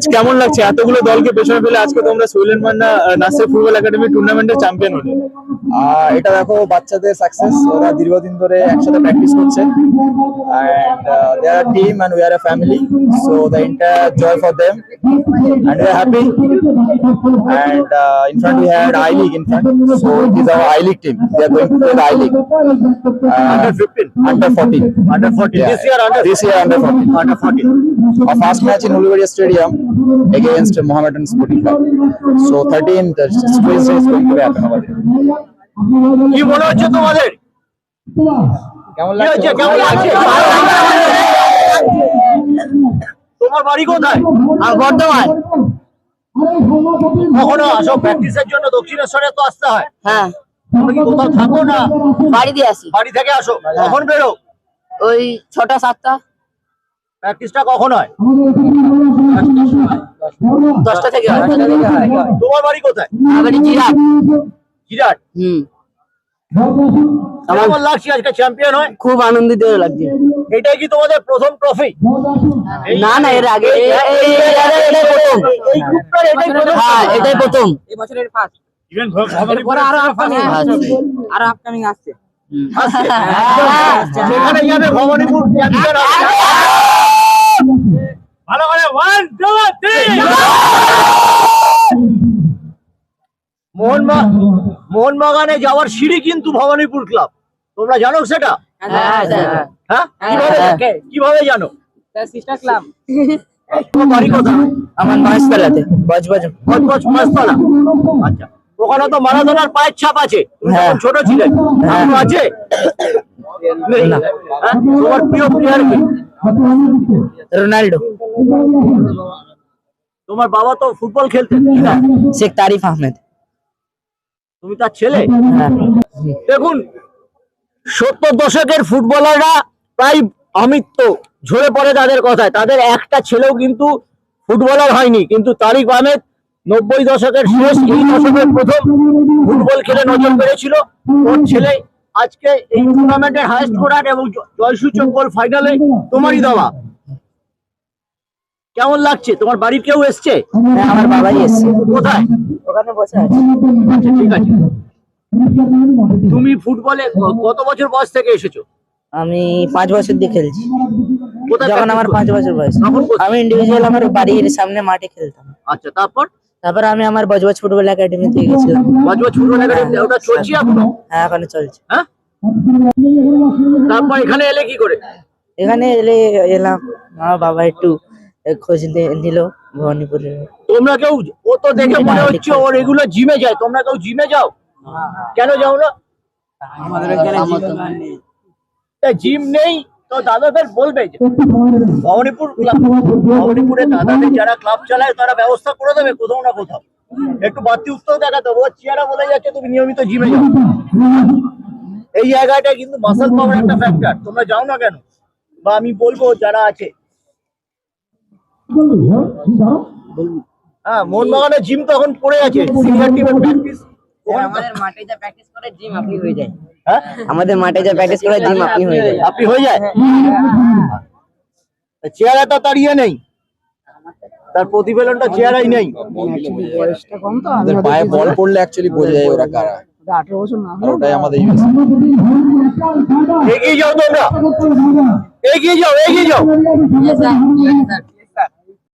কেমন লাগছে এতগুলো দলকে পেছনে ফেলে আজকে তোমরা সুইলেন মান্না নাসির ফুটবল একাডেমি টুর্নামেন্টের চ্যাম্পিয়ন হলে এটা দেখো বাচ্চাদের সাকসেস ওরা দীর্ঘদিন ধরে একসাথে প্র্যাকটিস করছে uh, and we are a family so the entire joy for them and we are happy and uh, in front we had I League in front so it is our I League team they are going to play the I League uh, Under 15? under 14 Under 14. This year under- this year under 14 Under 14. Our first match in Ulivaria Stadium against Mohammedan Sporting Club. So 13 the is going to happen over there. কি মনে হচ্ছে তোমাদের? কেমন হচ্ছে? কেমন লাগছে? তোমার বাড়ি কোথায়? আর বর্ধমান? কখনো আসো প্র্যাকটিসের জন্য দক্ষিণেশ্বরে তো আসতে হয়। হ্যাঁ। তোমরা কি কোথাও থাকো না? বাড়ি দিয়ে আসি। বাড়ি থেকে আসো। কখন বেরো? ওই ছটা সাতটা। প্র্যাকটিসটা কখন হয়? দশটা থেকে হয়। তোমার বাড়ি কোথায়? বাড়ি জিরাট। জিরাট? হুম। কেমন লাগছে আজকে চ্যাম্পিয়ন হয়? খুব আনন্দিত লাগছে। এটাই কি তোমাদের প্রথম ট্রফি না না এর আগে এটাই প্রথম। হ্যাঁ এটাই প্রথম। আরও আপকামিং আরও আপকামিং আসছে। সেখানে যাবে ভবানীপুর চ্যাম্পিয়ন ভালো করে ওয়ান টু থ্রি মোহনবাগ মোহনবাগানে যাওয়ার সিঁড়ি কিন্তু ভবানীপুর ক্লাব তোমরা জানো সেটা? হ্যাঁ হ্যাঁ? কীভাবে হ্যাঁ। কীভাবে জানো? সিস্টার ক্লাব বাড়ি কোথায়? আমার মাসতলাতে বজবজ বজবজ পাঁচতলা আচ্ছা। ওখানে তো মারাদোনার পায়ের ছাপ আছে। হ্যাঁ। ছোট ছিলেন আছে? তোমার প্রিয় প্লেয়ার কি? রোনাল্ডো। তোমার বাবা তো ফুটবল খেলতেন শেখ তারিফ আহমেদ। তুমি তার ছেলে? হ্যাঁ। দেখুন সত্তর দশকের ফুটবলাররা প্রায় অমিত্য ঝরে পড়ে তাদের কথায়। তাদের একটা ছেলেও কিন্তু ফুটবলার হয়নি কিন্তু তারিক আহমেদ নব্বই দশকের শেষ এই দশকের প্রথম ফুটবল খেলে নজর পেরেছিল। ওর ছেলে আজকে এই টুর্নামেন্টের হাইস্ট স্কোরার এবং জয়সূচক গোল ফাইনালে তোমারই দেওয়া। কেমন লাগছে? তোমার বাড়ির কেউ এসছে? হ্যাঁ, আমার বাবাই এসছে। কোথায়? ওখানে বসে আছে। আচ্ছা ঠিক আছে। তুমি ফুটবলে কত বছর বয়স থেকে এসেছ? আমি পাঁচ বছর দিয়ে খেলছি। কোথায় যখন আমার পাঁচ বছর বয়স। আমি ইন্ডিভিজুয়াল আমার বাড়ির সামনে মাঠে খেলতাম। আচ্ছা তারপর? তারপর আমি আমার বজবজ ফুটবল একাডেমিতে গেছিলাম। বজবজ ফুটবল একাডেমি ওটা চলছে এখনও? হ্যাঁ এখানে চলছে। হ্যাঁ? তারপর এখানে এলে কি করে? এখানে এলে এলাম আমার বাবা একটু খোঁজ নিল ভবানীপুরে। তোমরা কেউ ও তো দেখে মনে হচ্ছে ওর এগুলো জিমে যায়। তোমরা কেউ জিমে যাও? কেন যাও না? আমাদের এখানে জিম নেই। তো দাদাদের বলবে যে ভবানীপুর ক্লাব ভবানীপুরে দাদাদের যারা ক্লাব চালায় তারা ব্যবস্থা করে দেবে কোথাও না কোথাও। একটু বাড়তি দেখাতে হবে। ও চেয়ারা বলে যাচ্ছে তুমি নিয়মিত জিমে যাও। এই জায়গাটা কিন্তু মাসাল পাওয়ার একটা ফ্যাক্টর তোমরা যাও না কেন? বা আমি বলব যারা আছে। হ্যাঁ মোহনবাগানের জিম তখন পড়ে আছে। সিনিয়র টিমের প্র্যাকটিস আমাদের মাঠে যা প্র্যাকটিস করে জিম আপনি হয়ে যায়। হ্যাঁ? আমাদের মাঠে যা প্র্যাকটিস করে জিম আপনি হয়ে যায়। আপনি হয়ে যায়? চেহারাটা তার ইয়ে নেই। তার প্রতিফলনটা চেহারাই নেই। ওদের পায়ে বল পড়লে অ্যাকচুয়ালি বোঝা যায় ওরা কারা। ওটাই আমাদের এগিয়ে যাও তোমরা। এগিয়ে যাও এগিয়ে যাও।